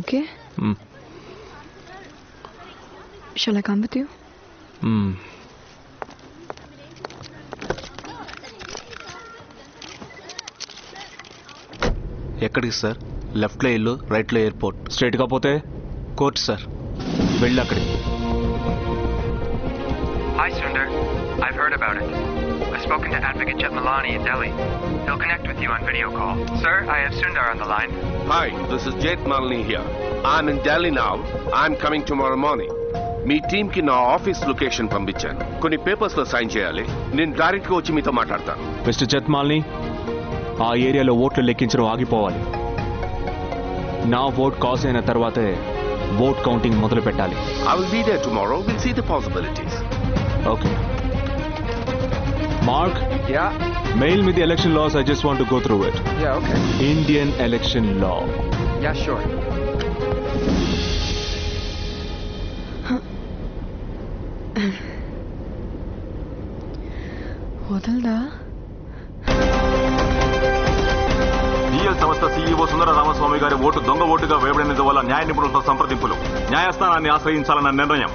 Okay? Mm. Shall I come hmm. ఎక్కడికి sir లెఫ్ట్లో ఇల్లు రైట్లో ఎయిర్పోర్ట్ స్ట్రేట్గా పోతే? కోర్ట్ సార్ వెళ్ళి అక్కడికి. I've spoken to Advocate Jetmalani in Delhi. He'll connect with you on video call. Sir, I have Sundar on the line. Hi, this is Jait Malini here. I'm in Delhi now. I'm coming tomorrow morning. మీ టీమ్కి నా office location పంపించాను కొన్ని పేపర్స్లో sign చేయాలి నేను డైరెక్ట్గా వచ్చి మీతో మాట్లాడతాను మిస్టర్ జత్మాల్ని ఆ ఏరియాలో ఓట్లు లెక్కించడం ఆగిపోవాలి నా ఓట్ కాస్ అయిన తర్వాతే ఓట్ కౌంటింగ్ మొదలు పెట్టాలి I will be there tomorrow will see the possibilities okay mark Yeah, mail me the election laws I just want go through it yeah, okay. Indian election law Yeah, sure. వదలదా? DL సంస్థ CEO Sundara Ramaswamy గారి vote దొంగ ఓటుగా వేయబడినందు వల్ల న్యాయ నిపుణులతో సంప్రదింపులు. న్యాయస్థానాన్ని ఆశ్రయించాలన్న నిర్ణయం.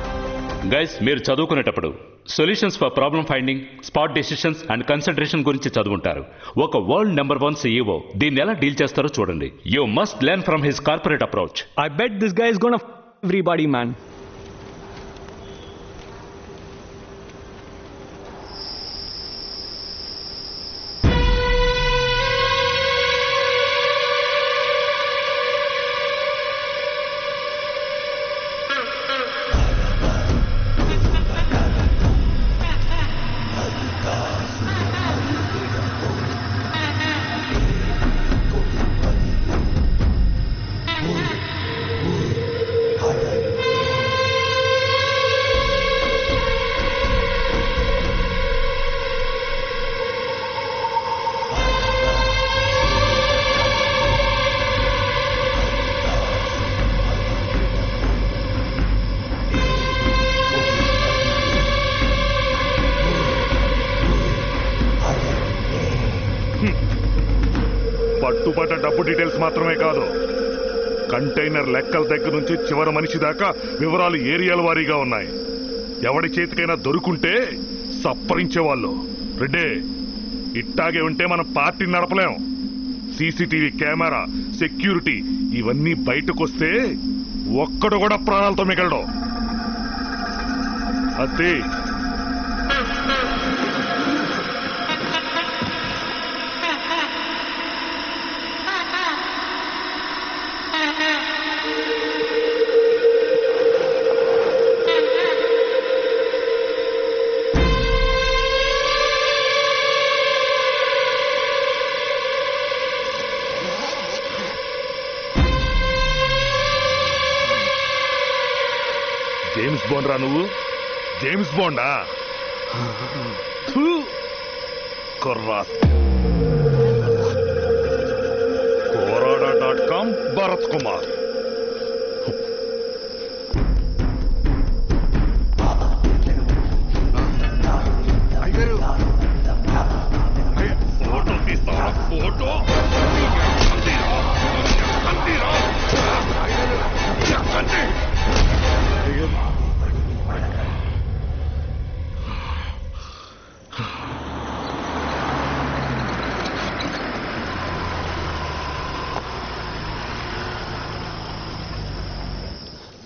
గైస్ మీరు చదువుకునేటప్పుడు solutions for problem finding spot decisions and concentration గురించి చదువుంటారు. ఒక వరల్డ్ నెంబర్ వన్ సీఈఓ దీన్ని ఎలా డీల్ చేస్తారో చూడండి. You must learn from his corporate approach. I bet this guys gonna everybody man పట్టుబడ్డ డబ్బు డీటెయిల్స్ మాత్రమే కాదు. కంటైనర్ లెక్కల దగ్గర నుంచి చివరి మనిషి దాకా వివరాలు ఏరియాల వారీగా ఉన్నాయి. ఎవడి చేతికైనా దొరుకుంటే సప్పరించేవాళ్ళు. రెడ్డే ఇట్టాగే ఉంటే మనం పార్టీ నడపలేం. సీసీటీవీ కెమెరా సెక్యూరిటీ ఇవన్నీ బయటకొస్తే ఒక్కడు కూడా ప్రాణాలతో మిగలడం. అదే జేమ్స్ బాండ్ రా నువ్వు? జేమ్స్ బాండా? కుర్రాస్ కోరాడా dot com? Bharat Kumar.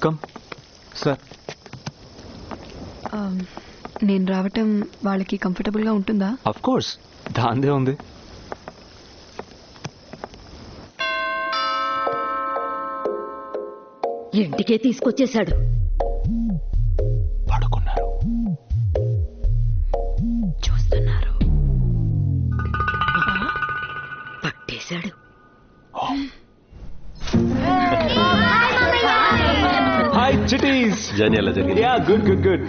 Come sir Um, నేను రావటం వాళ్ళకి కంఫర్టబుల్గా ఉంటుందా? అఫ్ కోర్స్ దాందే ఉంది. ఇంటికే తీసుకొచ్చేశాడు. చిటీస్ జర్నీ ఎలా జరిగింది. Yeah good good good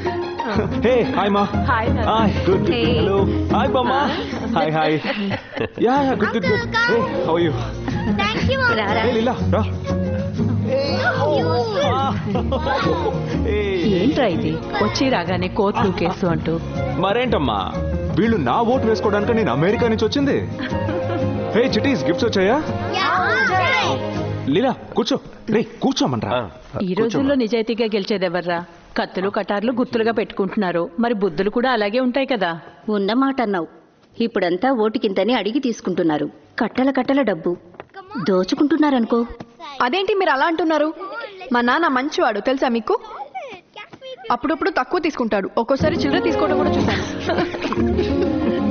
hey hi మా hi hi good good hello hi బామ్మా hi hi yeah yeah good good good hey how you hey Leela రా ఏంట్రా ఇది? వచ్చి రాగానే కోర్టు కేసు అంటూ. మరేంటమ్మా? వీళ్ళు నా ఓటు వేసుకోవడానికి నేను అమెరికా నుంచి వచ్చింది. హే చిటీస్ గిఫ్ట్స్ వచ్చాయా? లీలా కూర్చో. రే కూర్చోమనరా. ఈ రోజుల్లో నిజాయితీగా గెలిచేదెవర్రా కత్తులు కటార్లు గుర్తులుగా పెట్టుకుంటున్నారు. మరి బుద్ధులు కూడా అలాగే ఉంటాయి కదా. ఉన్న మాట అన్నావు ఇప్పుడంతా ఓటుకింతని అడిగి తీసుకుంటున్నారు. కట్టల కట్టల డబ్బు. దోచుకుంటున్నారనుకో. అదేంటి మీరు అలా అంటున్నారు? మా నాన్న మంచివాడు తెలుసా మీకు? అప్పుడప్పుడు తక్కువ తీసుకుంటాడు. ఒక్కోసారి చిల్లర తీసుకోవడం కూడా చూశాను.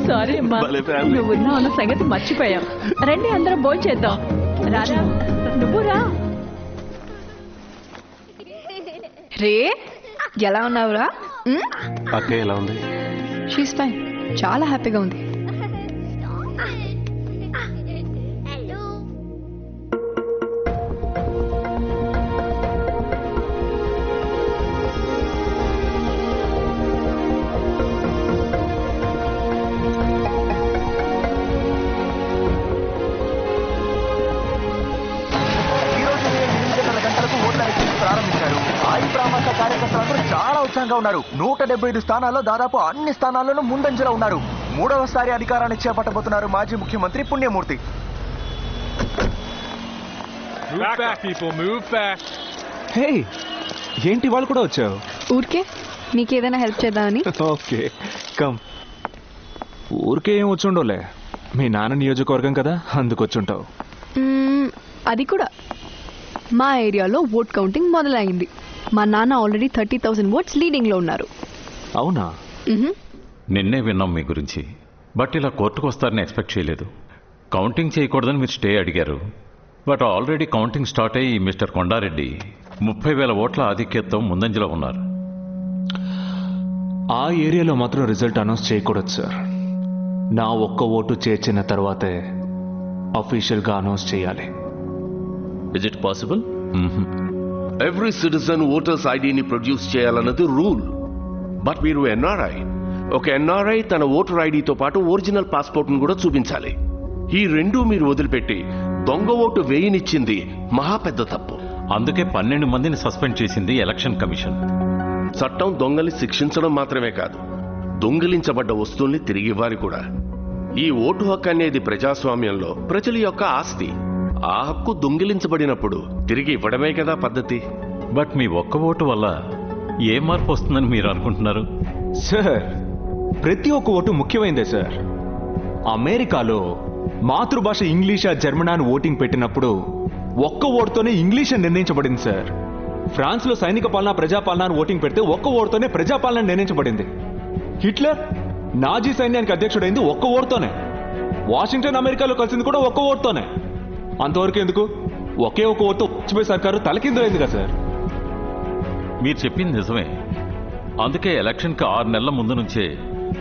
సారీ అమ్మా. నువ్వు అన్న సంగతి మర్చిపోయాం. రండి అందరం భోజనం చేద్దాం. రారా? నువ్వు రా రే ఎలా ఉన్నావురా? అక్క ఎలా ఉంది? షీస్ ఫైన్ చాలా హ్యాపీగా ఉంది. ఉత్సాహంగా ఉన్నారు. నూట డెబ్బై ఐదు స్థానాల్లో దాదాపు అన్ని స్థానాల్లోనూ ముందంజలో ఉన్నారు. మూడవసారి అధికారాన్ని చేపట్టబోతున్నారు మాజీ ముఖ్యమంత్రి పుణ్యమూర్తి. హే ఏంటి వాళ్ళు కూడా వచ్చావు? ఊరికే? నీకేదైనా హెల్ప్ చేద్దామని? ఓకే కమ్ ఊరికే ఏం వచ్చుండోలే. మీ నాన్న నియోజకవర్గం కదా అందుకొచ్చుంటావు మ్మ్, అది కూడా. మా ఏరియాలో ఓట్ కౌంటింగ్ మొదలైంది. మా నాన్న ఆల్రెడీ థర్టీ థౌసండ్ ఓట్స్ లీడింగ్లో ఉన్నారు. అవునా. నిన్నే విన్నాం మీ గురించి. బట్ ఇలా కోర్టుకు వస్తారని ఎక్స్పెక్ట్ చేయలేదు. కౌంటింగ్ చేయకూడదని మీరు స్టే అడిగారు. బట్ ఆల్రెడీ కౌంటింగ్ స్టార్ట్ అయ్యి మిస్టర్ కొండారెడ్డి ముప్పై వేల ఓట్ల ఆధిక్యతతో ముందంజలో ఉన్నారు. ఆ ఏరియాలో మాత్రం రిజల్ట్ అనౌన్స్ చేయకూడదు సార్. నా ఒక్క ఓటు చేర్చిన తర్వాతే అఫీషియల్గా అనౌన్స్ చేయాలి. Is it possible every citizen voters ఐడిని ప్రొడ్యూస్ చేయాలన్నది రూల్ బట్ మీరు ఎన్ఆర్ఐ ఒక ఎన్ఆర్ఐ తన ఓటర్ ఐడితో పాటు ఒరిజినల్ పాస్పోర్ట్ను కూడా చూపించాలి. ఈ రెండు మీరు వదిలిపెట్టి దొంగ ఓటు వేయనిచ్చింది మహా పెద్ద తప్పు. అందుకే పన్నెండు మందిని సస్పెండ్ చేసింది ఎలక్షన్ కమిషన్. చట్టం దొంగల్ని శిక్షించడం మాత్రమే కాదు దొంగిలించబడ్డ వస్తువుల్ని తిరిగి ఇవ్వాలి కూడా. ఈ ఓటు హక్కు అనేది ప్రజాస్వామ్యంలో ప్రజల యొక్క ఆస్తి. ఆ హక్కు దొంగిలించబడినప్పుడు తిరిగి ఇవ్వడమే కదా పద్ధతి. బట్ మీ ఒక్క ఓటు వల్ల ఏ మార్పు వస్తుందని మీరు అనుకుంటున్నారు? సార్ ప్రతి ఒక్క ఓటు ముఖ్యమైందే సార్. అమెరికాలో మాతృభాష ఇంగ్లీషా జర్మనా అని ఓటింగ్ పెట్టినప్పుడు ఒక్క ఓటుతోనే ఇంగ్లీష్ అని నిర్ణయించబడింది సార్. ఫ్రాన్స్లో సైనిక పాలన ప్రజాపాలన అని ఓటింగ్ పెడితే ఒక్క ఓటుతోనే ప్రజాపాలన నిర్ణయించబడింది. హిట్లర్ నాజీ సైన్యానికి అధ్యక్షుడైంది ఒక్క ఓటుతోనే. వాషింగ్టన్ అమెరికాలో కలిసింది కూడా ఒక్క ఓటుతోనే. అంతవరకు ఎందుకు? ఒకే ఒక ఓటుతో వాజ్పేయి సర్కారు తలకిందులైంది కదా సార్. మీరు చెప్పింది నిజమే. అందుకే ఎలక్షన్కి ఆరు నెలల ముందు నుంచే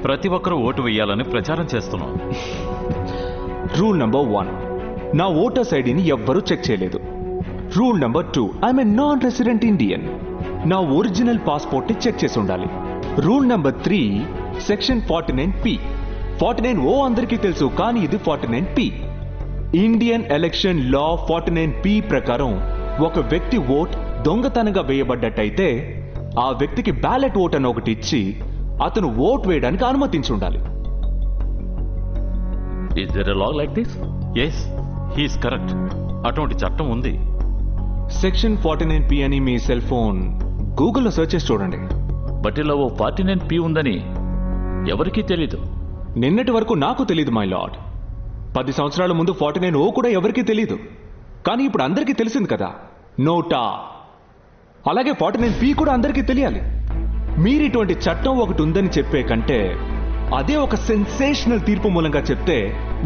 ప్రతి ఒక్కరూ ఓటు వేయాలని ప్రచారం చేస్తున్నాం. రూల్ నంబర్ వన్ నా ఓటర్స్ ఐడిని ఎవ్వరూ చెక్ చేయలేదు. Rule number two I'm a non resident Indian నా ఒరిజినల్ పాస్పోర్ట్ని చెక్ చేసి ఉండాలి. Rule number three section forty nine P forty nine O అందరికీ తెలుసు కానీ ఇది forty nine P Indian election law forty nine P ప్రకారం ఒక వ్యక్తి ఓట్ దొంగతనంగా వేయబడ్డట్టయితే ఆ వ్యక్తికి బ్యాలెట్ ఓట్ అని ఒకటి ఇచ్చి అతను ఓట్ వేయడానికి అనుమతించి ఉండాలి. Is there law like this yes he's correct అటువంటి చట్టం ఉంది. సెక్షన్ ఫార్టీ నైన్ పి అని మీ సెల్ ఫోన్ గూగుల్లో సెర్చ్ చేసి చూడండి. బట్ ఇలా ఓ ఫార్టీ నైన్ పి ఉందని ఎవరికీ తెలీదు. నిన్నటి వరకు నాకు తెలియదు మై లార్డ్ పది సంవత్సరాల ముందు ఫార్టీ నైన్ ఓ కూడా ఎవరికీ తెలియదు కానీ ఇప్పుడు అందరికీ తెలిసింది కదా నోటా. అలాగే ఫార్టీ నైన్ పి కూడా అందరికీ తెలియాలి. మీరు ఇటువంటి చట్టం ఒకటి ఉందని చెప్పే కంటే అదే ఒక సెన్సేషనల్ తీర్పు మూలంగా చెప్తే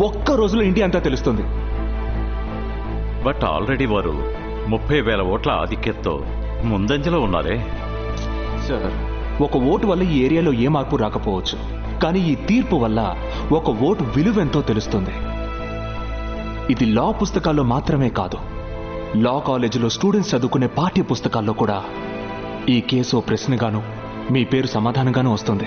ఒక్క రోజులో ఇండియా అంతా తెలుస్తుంది. బట్ ఆల్రెడీ వారు ముప్పై వేల ఓట్ల ఆధిక్యతతో ముందంజలో ఉన్నారే. సార్ ఒక ఓటు వల్ల ఈ ఏరియాలో ఏ మార్పు రాకపోవచ్చు. కానీ ఈ తీర్పు వల్ల ఒక ఓటు విలువెంతో తెలుస్తుంది. ఇది లా పుస్తకాల్లో మాత్రమే కాదు. లా కాలేజీలో స్టూడెంట్స్ చదువుకునే పాఠ్య పుస్తకాల్లో కూడా ఈ కేసు ఓ ప్రశ్నగాను మీ పేరు సమాధానంగాను వస్తుంది.